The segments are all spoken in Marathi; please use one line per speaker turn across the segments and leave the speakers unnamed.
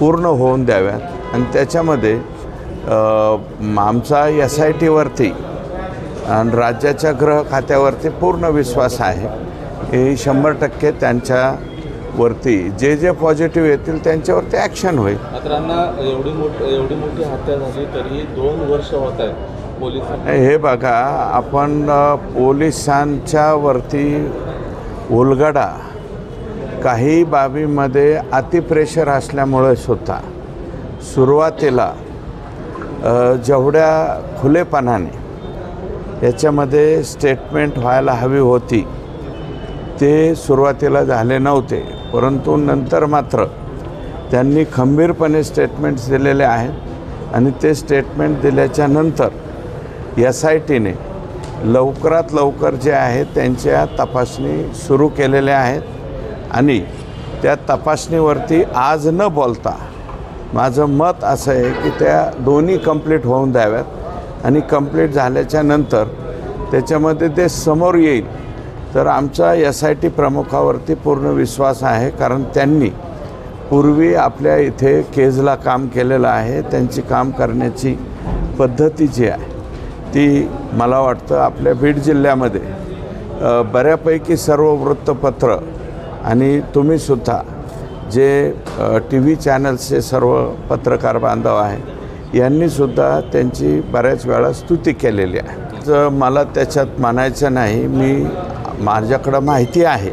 पूर्ण होऊन द्याव्यात. आणि त्याच्यामध्ये आमचा एस आय टीवरती आणि राज्याच्या गृह खात्यावरती पूर्ण विश्वास आहे. हे शंभर टक्के त्यांच्यावरती जे जे पॉझिटिव्ह येतील त्यांच्यावरती ॲक्शन होईल.
मात्रांना एवढी मोठी एवढी मोठी हत्या झाली तरीही दोन वर्ष होत आहेत पोलिसांना.
हे बघा आपण अ, पोलिसांच्या वरती उलगडा काही बाबीमध्ये अतिप्रेशर असल्यामुळे सुद्धा सुरुवातीला जेवढ्या खुलेपणाने याच्यामध्ये स्टेटमेंट व्हायला हवी होती ते सुरुवातीला झाले नव्हते. परंतु नंतर मात्र त्यांनी खंबीरपणे स्टेटमेंट्स दिलेले आहेत आणि ते स्टेटमेंट दिल्याच्या नंतर एस आय टीने लवकरात लवकर जे आहे त्यांच्या तपासणी सुरू केलेल्या आहेत. आणि त्या तपासणीवरती आज न बोलता माझं मत असं आहे की त्या दोन्ही कंप्लीट होऊन द्याव्यात. आणि कंप्लीट झाल्याच्यानंतर त्याच्यामध्ये ते समोर येईल. तर आमचा एस आय टी प्रमुखावरती पूर्ण विश्वास आहे. कारण त्यांनी पूर्वी आपल्या इथे केजला काम केलेलं आहे. त्यांची काम करण्याची पद्धती जी आहे ती मला वाटतं आपल्या बीड जिल्ह्यामध्ये बऱ्यापैकी सर्व वृत्तपत्र आणि तुम्हीसुद्धा जे टी व्ही चॅनल्सचे सर्व पत्रकार बांधव आहे यांनीसुद्धा त्यांची बऱ्याच वेळा स्तुती केलेली आहे. तर मला त्याच्यात म्हणायचं नाही मी माझ्याकडं माहिती आहे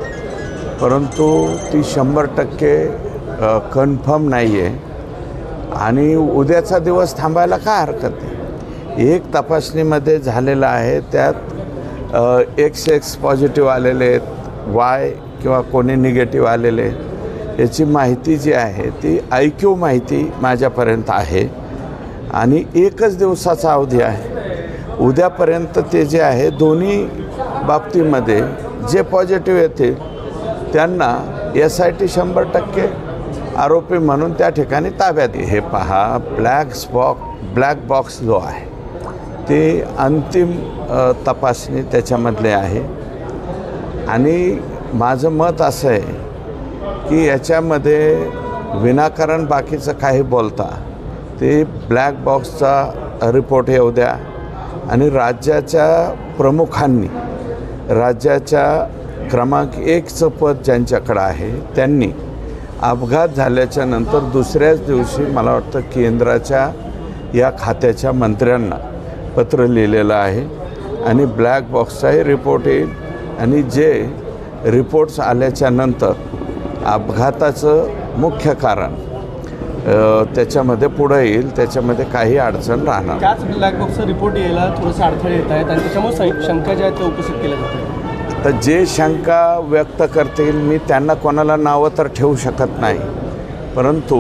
परंतु ती शंभर टक्के कन्फर्म नाही आहे आणि उद्याचा दिवस थांबायला काय हरकत आहे? एक तपासणीमध्ये झालेलं आहे त्यात एक्स एक्स पॉझिटिव्ह आलेले आहेत वाय किंवा कोणी निगेटिव्ह आलेले याची माहिती जी आहे ती ऐक्यू माहिती माझ्यापर्यंत आहे. आणि एकच दिवसाचा अवधी आहे. उद्यापर्यंत ते जे आहे दोन्ही बाबतीमध्ये जे पॉझिटिव्ह येतील त्यांना एस आय टी शंभर टक्के आरोपी म्हणून त्या ठिकाणी ताब्यात हे पहा ब्लॅक स्पॉक ब्लॅक बॉक्स जो आहे ते अंतिम तपासणी त्याच्यामधले आहे. आणि माझं मत असं आहे की याच्यामध्ये विनाकारण बाकीचं काही बोलता ते ब्लॅक बॉक्सचा रिपोर्ट येऊ द्या. आणि राज्याच्या प्रमुखांनी राज्याच्या क्रमांक एकचं पद ज्यांच्याकडं आहे त्यांनी अपघात झाल्याच्यानंतर दुसऱ्याच दिवशी मला वाटतं केंद्राच्या या खात्याच्या मंत्र्यांना पत्र लिहिलेलं आहे. आणि ब्लॅक बॉक्सचाही रिपोर्ट येईल. आणि जे रिपोर्ट्स आल्याच्यानंतर अपघाताचं मुख्य कारण त्याच्यामध्ये पुढं येईल त्याच्यामध्ये काही अडचण राहणार.
त्याच ब्लॅक बॉक्सचा रिपोर्ट यायला थोडेसे अडथळे येत आहेत आणि त्याच्यामुळे शंका ज्या आहेत त्या उपस्थित केल्या जातात
तर जे शंका व्यक्त करतील मी त्यांना कोणाला नावं तर ठेवू शकत नाही. परंतु